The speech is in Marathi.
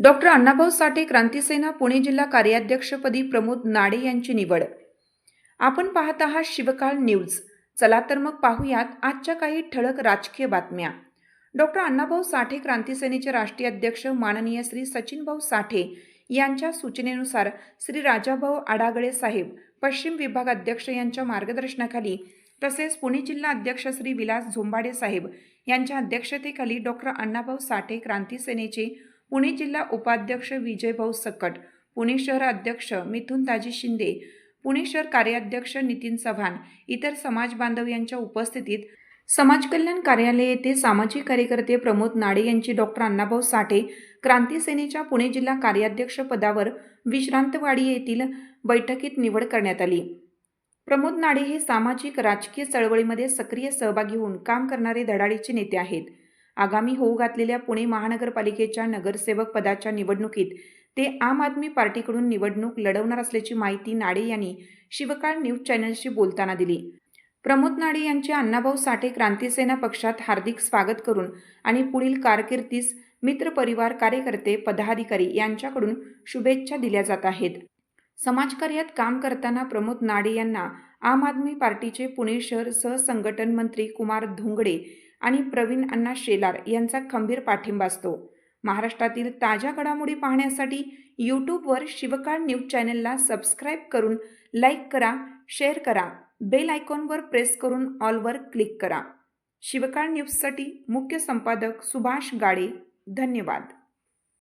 डॉक्टर अण्णाभाऊ साठे क्रांतीसेना पुणे जिल्हा कार्याध्यक्षपदी प्रमोद नाडे यांची निवड. आपण पाहत आहात शिवकाळ न्यूज. चला तर मग पाहूयात आजच्या काही ठळक राजकीय बातम्या. डॉक्टर अण्णाभाऊ साठे क्रांतीसेनेचे राष्ट्रीय अध्यक्ष माननीय श्री सचिनभाऊ साठे यांच्या सूचनेनुसार श्री राजाभाऊ आडागळे साहेब पश्चिम विभाग अध्यक्ष यांच्या मार्गदर्शनाखाली तसेच पुणे जिल्हा अध्यक्ष श्री विलास झोंबाडे साहेब यांच्या अध्यक्षतेखाली डॉक्टर अण्णाभाऊ साठे क्रांती सेनेचे पुणे जिल्हा उपाध्यक्ष विजयभाऊ सकट पुणे शहर अध्यक्ष मिथुन ताजी शिंदे पुणे शहर कार्याध्यक्ष नितीन चव्हाण इतर समाज बांधव यांच्या उपस्थितीत समाज कल्याण कार्यालय येथे सामाजिक कार्यकर्ते प्रमोद नाडे यांची डॉक्टर अण्णाभाऊ साठे क्रांती सेनेच्या पुणे जिल्हा कार्याध्यक्ष पदावर विश्रांतवाडी येथील बैठकीत निवड करण्यात आली. प्रमोद नाडे हे सामाजिक राजकीय चळवळीमध्ये सक्रिय सहभागी होऊन काम करणारे धडाडीचे नेते आहेत. आगामी होऊ घातलेल्या पुणे महानगरपालिकेच्या नगरसेवक पदाच्या निवडणुकीत ते आम आदमी पार्टीकडून निवडणूक लढवणार असल्याची माहिती नाडे यांनी शिवकाळ न्यूज चॅनलशी बोलताना दिली. प्रमोद नाडे यांचे अण्णाभाऊ साठे क्रांतीसेना पक्षात हार्दिक स्वागत करून आणि पुढील कारकिर्दीस मित्रपरिवार कार्यकर्ते पदाधिकारी यांच्याकडून शुभेच्छा दिल्या जात आहेत. समाजकार्यात काम करताना प्रमोद नाडे यांना आम आदमी पार्टीचे पुणे शहर सहसंघटन मंत्री कुमार धोंगडे आणि प्रवीण अण्णा शेलार यांचा खंबीर पाठिंबा असतो. महाराष्ट्रातील ताज्या घडामोडी पाहण्यासाठी यूट्यूबवर शिवकाळ न्यूज चॅनलला सबस्क्राईब करून लाईक करा शेअर करा बेल आयकॉनवर प्रेस करून ऑलवर क्लिक करा. शिवकाळ न्यूजसाठी मुख्य संपादक सुभाष गाडे धन्यवाद.